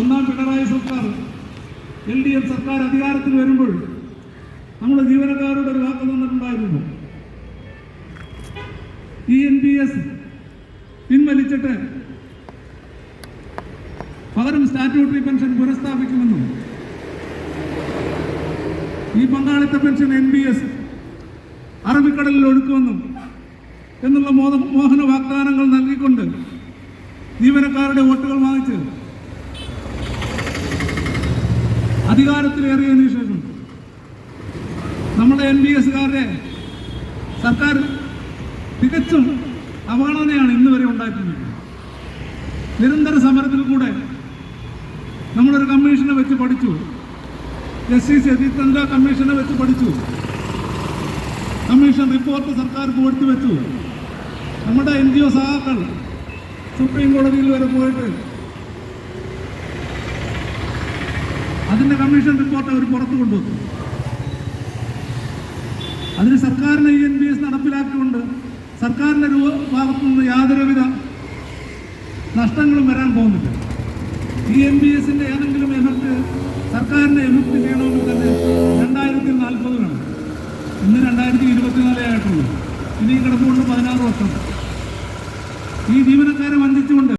ഒന്നാം പിണറായി സർക്കാർ L D F സർക്കാർ അധികാരത്തിൽ വരുമ്പോൾ നമ്മുടെ ജീവനക്കാരുടെ ഒരു വാക്ക് തന്നിട്ടുണ്ടായിരുന്നു. ഇ എൻ പി എസ് പിൻവലിച്ചിട്ട് പകരം സ്റ്റാറ്റ്യൂട്ടറി പെൻഷൻ പുനഃസ്ഥാപിക്കുമെന്നും ഈ പങ്കാളിത്ത പെൻഷൻ എൻ ബി എസ് അറബിക്കടലിൽ ഒഴുക്കുമെന്നും എന്നുള്ള മോഹ മോഹന വാഗ്ദാനങ്ങൾ നൽകിക്കൊണ്ട് ജീവനക്കാരുടെ വോട്ടുകൾ വാങ്ങിച്ച് അധികാരത്തിലേറിയതിനു ശേഷം നമ്മുടെ എൻ ബി എസുകാരുടെ സർക്കാർ തികച്ചും അവഗണനയാണ് ഇന്ന് വരെ ഉണ്ടായിട്ടുള്ളത് നിരന്തര സമരത്തിൽ കൂടെ നമ്മളൊരു കമ്മീഷനെ വെച്ച് പഠിച്ചു. ജസ്റ്റിസ് യതീന്ദ്ര കമ്മീഷനെ വെച്ച് പഠിച്ചു. കമ്മീഷൻ റിപ്പോർട്ട് സർക്കാർ കൊടുത്തു വെച്ചു. നമ്മുടെ എൻ ജി ഒ സഹാക്കൾ സുപ്രീം കോടതിയിൽ വരെ പോയിട്ട് അതിന്റെ കമ്മീഷൻ റിപ്പോർട്ട് അവർ പുറത്തു കൊണ്ടുവന്നു. അതിന് സർക്കാരിന് ഇ എൻ ബി എസ് നടപ്പിലാക്കിക്കൊണ്ട് സർക്കാരിന്റെ രൂപ ഭാഗത്തു നിന്ന് യാതൊരുവിധ നഷ്ടങ്ങളും വരാൻ പോകുന്നില്ല. ഇ എൻ ബി എസിന്റെ ഏതെങ്കിലും എഫക്ട് സർക്കാരിനെ എഫക്ട് ചെയ്യണമെങ്കിൽ തന്നെ രണ്ടായിരത്തി നാൽപ്പത് വേണം ഇന്ന് രണ്ടായിരത്തി ഇരുപത്തിനാലേ ആയിട്ടുള്ളൂ. ഇനി കിടന്നുകൊണ്ട് പതിനാറ് വർഷം. ഈ ജീവനക്കാരെ വഞ്ചിച്ചുകൊണ്ട്